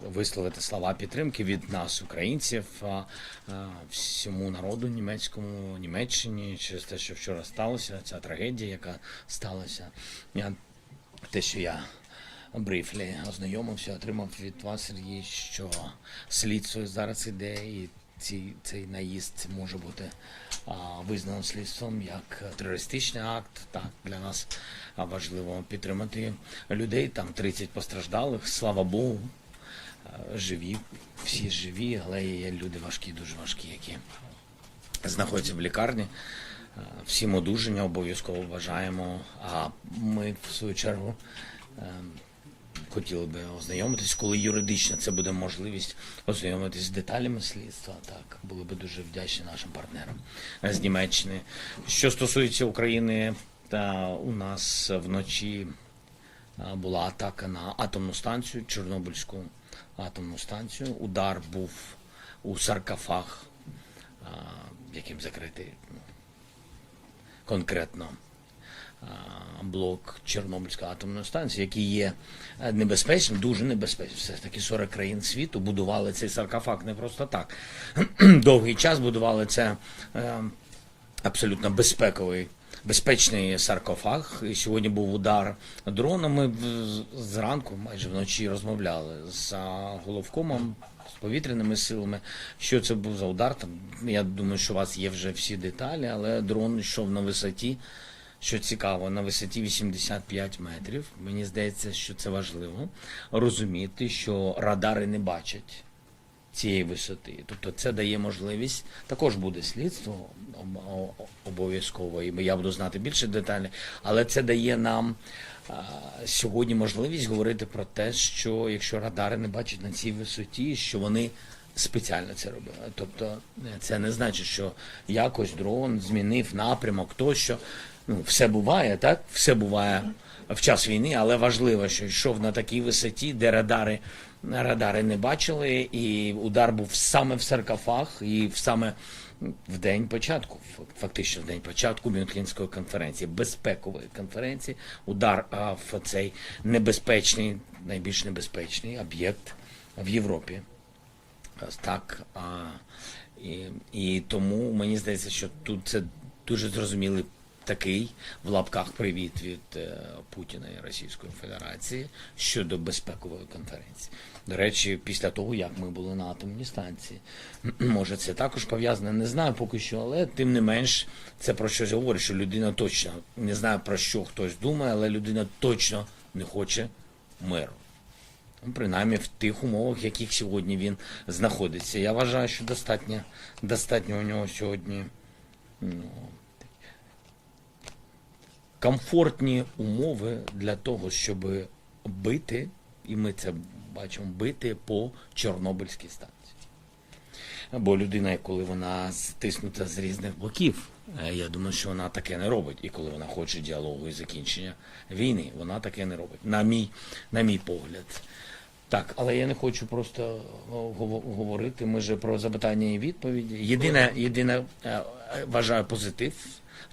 висловити слова підтримки від нас, українців, всьому народу німецькому, Німеччині, через те, що вчора сталося, ця трагедія, яка сталася. Я, те, що я брифлі ознайомився, отримав від вас, Сергій, що слідство зараз іде, і ці, цей наїзд може бути а, визнано слідством як терористичний акт. Так, для нас важливо підтримати людей. Там 30 постраждалих, слава Богу, живі, всі живі, але є люди важкі, дуже важкі, які знаходяться в лікарні. Е, Всім одужання обов'язково бажаємо. А ми, в свою чергу, е, хотіли би ознайомитись, коли юридично це буде можливість ознайомитись з деталями слідства. Так, були би дуже вдячні нашим партнерам з Німеччини. Що стосується України, та у нас вночі е, була атака на атомну станцію, Чорнобильську атомну станцію. Удар був у саркофаг, яким закритий ну, конкретно блок Чорнобильської атомної станції, який є е, небезпечним, дуже небезпечним. Все ж таки 40 країн світу будували цей саркофаг не просто так. Довгий час будували це е, абсолютно безпековий. Безпечний саркофаг. І сьогодні був удар дроном. Ми в- зранку, майже вночі, розмовляли з головкомом, повітряними силами. Що це був за удар? Там я думаю, що у вас є вже всі деталі, але дрон йшов на висоті. Що цікаво, на висоті 85 метрів. Мені здається, що це важливо розуміти, що радари не бачать цієї висоти. Тобто це дає можливість, також буде слідство обов'язково, і я буду знати більше деталей, але це дає нам сьогодні можливість говорити про те, що якщо радари не бачать на цій висоті, що вони спеціально це робили. Тобто е, це не значить, що якось дрон змінив напрямок, тощо. Ну, все буває, так? Все буває в час війни, але важливо, що йшов на такій висоті, де радари, радари не бачили, і удар був саме в саркофаг, і саме в день початку, фактично в день початку Мюнхенської конференції, безпекової конференції, удар в цей небезпечний, найбільш небезпечний об'єкт в Європі. Так. І, і тому мені здається, що тут це дуже зрозумілий такий в лапках привіт від е, Путіна і Російської Федерації щодо безпекової конференції. До речі, після того, як ми були на атомній станції, може це також пов'язане, не знаю поки що, але тим не менш це про щось говорить, що людина точно не знаю про що хтось думає, але людина точно не хоче миру. Ну, принаймні в тих умовах, в яких сьогодні він знаходиться. Я вважаю, що достатньо, достатньо у нього сьогодні ну, комфортні умови для того, щоб бити, і ми це бачимо, бити по Чорнобильській станції. Бо людина, коли вона стиснута з різних боків, е, я думаю, що вона таке не робить. І коли вона хоче діалогу і закінчення війни, вона таке не робить. На мій, на мій погляд. Так, але я не хочу просто говорити. Ми же про запитання і відповіді. Єдине, єдине е, е, вважаю позитив,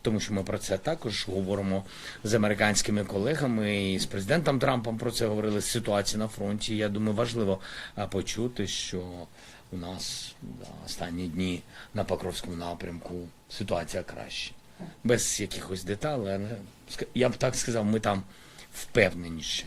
тому що ми про це також говоримо з американськими колегами і з президентом Трампом про це говорили з ситуації на фронті. Я думаю, важливо почути, що у нас да, останні дні на Покровському напрямку ситуація краще. Без якихось деталей, але я б так сказав, ми там впевненіше.